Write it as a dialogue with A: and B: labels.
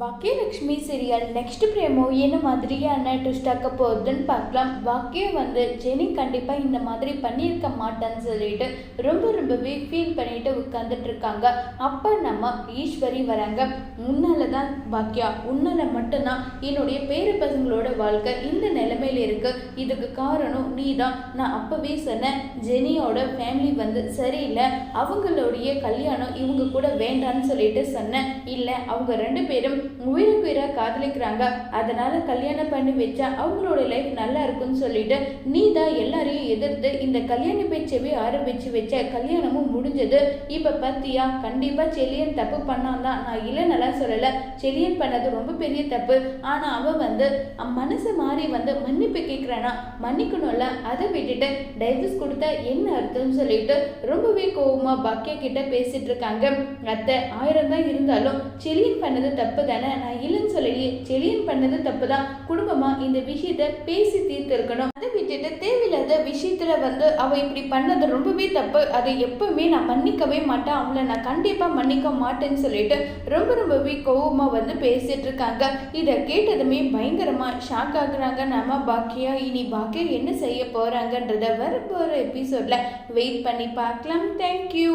A: Baakiyalakshmi serial next பிரேமோ என்ன மாதிரியான ட்விஸ்டாக்க போகுதுன்னு பார்க்கலாம். பாக்கியம் வந்து ஜெனி கண்டிப்பாக இந்த மாதிரி பண்ணியிருக்க மாட்டேன்னு சொல்லிட்டு ரொம்ப ரொம்பவே ஃபீல் பண்ணிட்டு உட்காந்துட்டு இருக்காங்க. அப்போ நம்ம ஈஸ்வரி வராங்க. உன்னால தான் பாக்கியா உன்னால மட்டும்தான் என்னுடைய பேர பசங்களோட வாழ்க்கை இந்த நிலைமையில இருக்கு. இதுக்கு காரணம் நீ தான் நான் அப்பவே சொன்னேன் ஜெனியோட ஃபேமிலி வந்து சரியில்லை. அவங்களுடைய கல்யாணம் இவங்க கூட வேண்டான்னு சொல்லிட்டு சொன்னேன். இல்லை அவங்க ரெண்டு பேரும் உயிருக்கு உயிராக காதலிக்கிறாங்க. அதனால கல்யாணம் பண்ணி வச்சா அவங்களோட லைஃப் நல்லா இருக்கும்னு சொல்லிட்டு நீ தான் எல்லாரையும் எதிர்த்து இந்த கல்யாண பேச்சவே ஆரம்பிச்சு வச்ச கல்யாணமும் முடிஞ்சது. இப்போ பார்த்தியா கண்டிப்பா செலியன் தப்பு பண்ணான் தான். நான் இல்லைன்னெல்லாம் சொல்லல. செலியன் பண்ணது ரொம்ப பெரிய தப்பு. ஆனா அவன் வந்து மனசு மாறி வந்து மன்னிப்பு கேட்கிறானா மன்னிக்கணும்ல? அதை விட்டுட்டு டைவர்ஸ் கொடுத்தா என்ன அர்த்தம்னு சொல்லிட்டு ரொம்பவே கோவமா பாக்கியா கிட்ட பேசிட்டு இருக்காங்க. அத்தை ஆயிரம் தான் இருந்தாலும் செலியன் பண்ணது தப்பு தானே நான் இல்லைன்னு சொல்லலையே. செலியன் பண்ணது தப்பு தான் குடும்பமா இந்த விஷயத்த பேசி தீர்த்து இருக்கணும் அதை விட்டுட்டு தேவையில்லாத விஷயத்துல வந்து அவ இப்படி பண்ணது ரொம்பவே தப்பு. அதை எப்பவுமே நான் மன்னிக்கவே மாட்டேன். அவளை நான் கண்டிப்பா மன்னிக்க மாட்டேன்னு சொல்லிட்டு ரொம்ப ரொம்பவே கோவமாக வந்து பேசிட்டு இருக்காங்க. இதை கேட்டதுமே பயங்கரமா ஷாக் ஆகுறாங்க. நம்ம பாக்கியா இனி பாக்கியா என்ன செய்ய போறாங்கன்றத வரப்போற எபிசோட்ல வெயிட் பண்ணி பார்க்கலாம். தேங்க்யூ